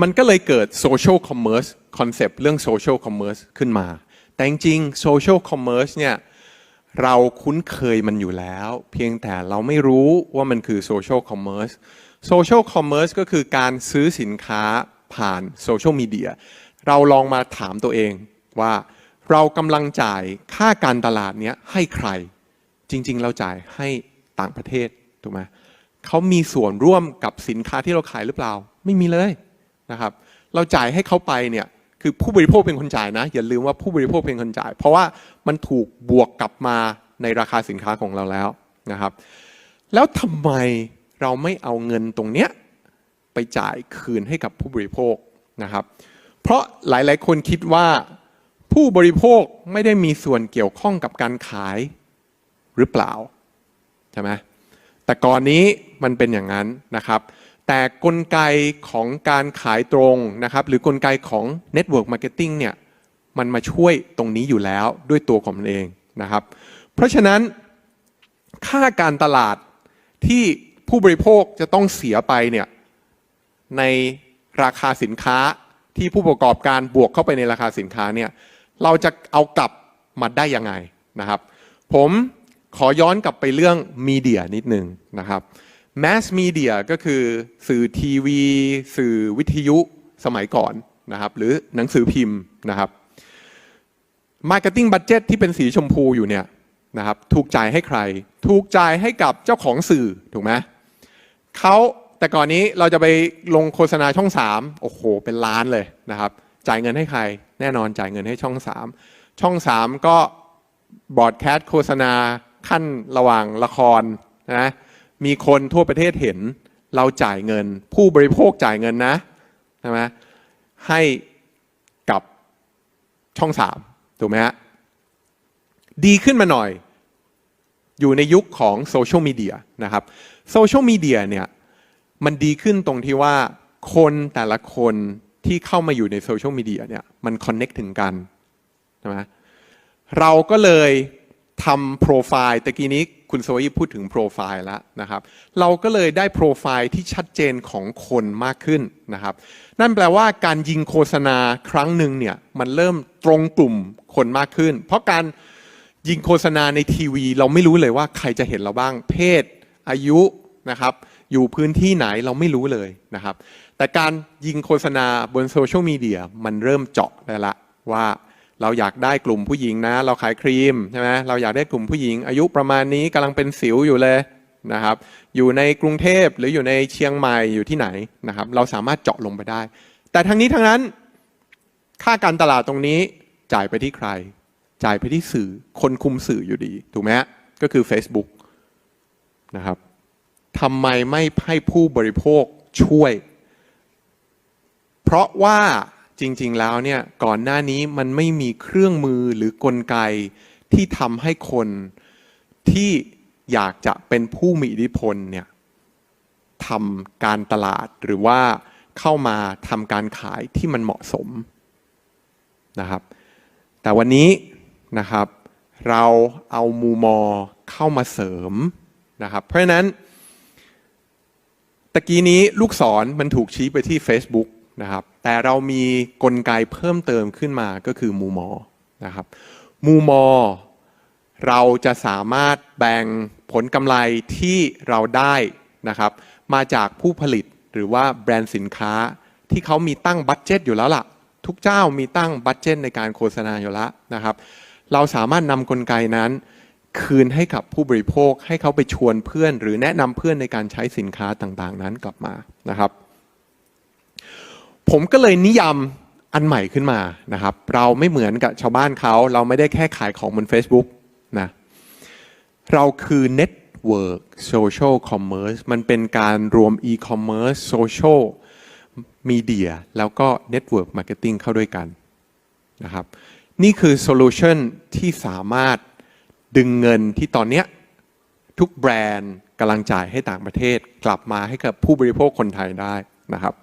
มันก็เลยเกิด social commerce concept เรื่อง social commerce ขึ้นมา แต่จริงๆ social commerce เนี่ยเราคุ้นเคยมันอยู่แล้ว เพียงแต่เราไม่รู้ว่ามันคือ social commerce social commerce ก็คือการซื้อสินค้าผ่านโซเชียลมีเดียเราลองมาถามตัวเองว่าเรากำลังจ่ายค่าการตลาดเนี้ยให้ใคร จริง ๆ เราจ่ายให้ต่างประเทศถูกไหมเขามีส่วนร่วมกับสินค้าที่เราขายหรือเปล่า ไม่มีเลย นะครับ เราจ่ายให้เขาไปเนี่ยคือผู้บริโภคเป็นคนจ่ายนะ อย่าลืมว่าผู้บริโภคเป็นคนจ่าย เพราะว่ามันถูกบวกกลับมาในราคาสินค้าของเราแล้วนะครับ แล้วทำไมเราไม่เอาเงินตรงเนี้ยไปจ่ายคืนให้กับผู้บริโภคนะครับ เพราะหลายๆ คนคิดว่าผู้บริโภคไม่ได้มีส่วนเกี่ยวข้องกับการขายหรือเปล่าใช่ไหมแต่ก่อนนี้มันเป็นอย่างนั้นนะครับ แต่กลไกของการขายตรงนะครับหรือกลไกของ Network Marketing เนี่ยมันมาช่วยตรงนี้อยู่แล้วด้วยตัวของมันเองนะครับ เพราะฉะนั้นค่าการตลาดที่ผู้บริโภคจะต้องเสียไปเนี่ยในราคาสินค้าที่ผู้ประกอบการบวกเข้าไปในราคาสินค้าเนี่ยเราจะเอากลับมาได้ยังไงนะครับ ผมขอย้อนกลับไปเรื่องมีเดียนิดนึงนะครับ mass media ก็คือสื่อทีวี สื่อวิทยุสมัยก่อนนะครับ หรือหนังสือพิมพ์นะครับ Marketing Budget ที่เป็นสีชมพูอยู่เนี่ยนะครับ ถูกจ่ายให้ใคร ถูกจ่ายให้กับเจ้าของสื่อถูกไหมเขาแต่ก่อนนี้เราจะไปลงโฆษณาช่อง 3 โอ้โห เป็นล้านเลยนะครับ จ่ายเงินให้ใคร แน่นอนจ่ายเงินให้ช่อง 3 ช่อง 3 ก็บอร์ดแคสต์โฆษณาขั้นระหว่างละครนะ มีคนทั่วประเทศเห็น เราจ่ายเงิน ผู้บริโภคจ่ายเงินนะใช่ไหมให้กับช่องสามถูกไหมฮะดีขึ้นมาหน่อย อยู่ในยุคของโซเชียลมีเดียนะครับโซเชียลมีเดียเนี่ยมันดีขึ้นตรงที่ว่าคนแต่ละคนที่เข้ามาอยู่ในโซเชียลมีเดียเนี่ยมันคอนเน็กถึงกันใช่ไหมเราก็เลย ทำโปรไฟล์ตะกี้นี้คุณโซยีพูดถึงโปรไฟล์แล้วนะครับ เราก็เลยได้โปรไฟล์ที่ชัดเจนของคนมากขึ้นนะครับ นั่นแปลว่าการยิงโฆษณาครั้งหนึ่งเนี่ยมันเริ่มตรงกลุ่มคนมากขึ้น เพราะการยิงโฆษณาในทีวี เราไม่รู้เลยว่าใครจะเห็นเราบ้าง เพศ อายุนะครับ อยู่พื้นที่ไหนเราไม่รู้เลยนะครับ แต่การยิงโฆษณาบนโซเชียลมีเดียมันเริ่มเจาะได้ละว่า เราอยากได้กลุ่มผู้หญิงนะ เราขายครีมใช่ไหมเราอยากได้กลุ่มผู้หญิง อายุประมาณนี้กำลังเป็นสิวอยู่เลยนะครับ อยู่ในกรุงเทพหรืออยู่ในเชียงใหม่อยู่ที่ไหนนะครับ เราสามารถเจาะลงไปได้ แต่ทั้งนี้ทั้งนั้น ค่าการตลาดตรงนี้จ่ายไปที่ใคร จ่ายไปที่สื่อคนคุมสื่ออยู่ดี ถูกไหมก็คือ Facebook นะครับทำไมไม่ให้ผู้บริโภคช่วย เพราะว่า จริง ๆ แล้วเนี่ยก่อนหน้านี้มันไม่มีเครื่องมือหรือกลไกที่ทำให้คนที่อยากจะเป็นผู้มีอิทธิพลเนี่ยทำการตลาดหรือว่าเข้ามาทำการขายที่มันเหมาะสมนะครับ แต่วันนี้นะครับ เราเอามูมอเข้ามาเสริมนะครับ เพราะนั้นตะกี้นี้ลูกศรมันถูกชี้ไปที่ Facebook นะครับ แต่เรามีกลไกเพิ่มเติมขึ้นมาก็คือมูมอนะครับมูมอเราจะสามารถแบ่งผลกำไรที่เราได้นะครับมาจากผู้ผลิตหรือว่าแบรนด์สินค้าที่เขามีตั้งบัตเจตอยู่แล้วล่ะ ทุกเจ้ามีตั้งบัตเจตในการโฆษณาอยู่แล้วนะครับ เราสามารถนำกลไกนั้น คืนให้กับผู้บริโภคให้เขาไปชวนเพื่อน หรือแนะนำเพื่อนในการใช้สินค้าต่างๆ นั้นกลับมานะครับ ผมก็เลยนิยามอันใหม่ขึ้นมานะครับ เราไม่เหมือนกับชาวบ้านเขาเราไม่ได้แค่ขายของบน Facebook นะเราคือ Network Social Commerce มันเป็นการรวม E-commerce Social Media แล้วก็ Network Marketing เข้าด้วยกันนะครับ นี่คือโซลูชันที่สามารถดึงเงินที่ตอนนี้ทุกแบรนด์กำลังจ่ายให้ต่างประเทศ กลับมาให้กับผู้บริโภคคนไทยได้นะครับ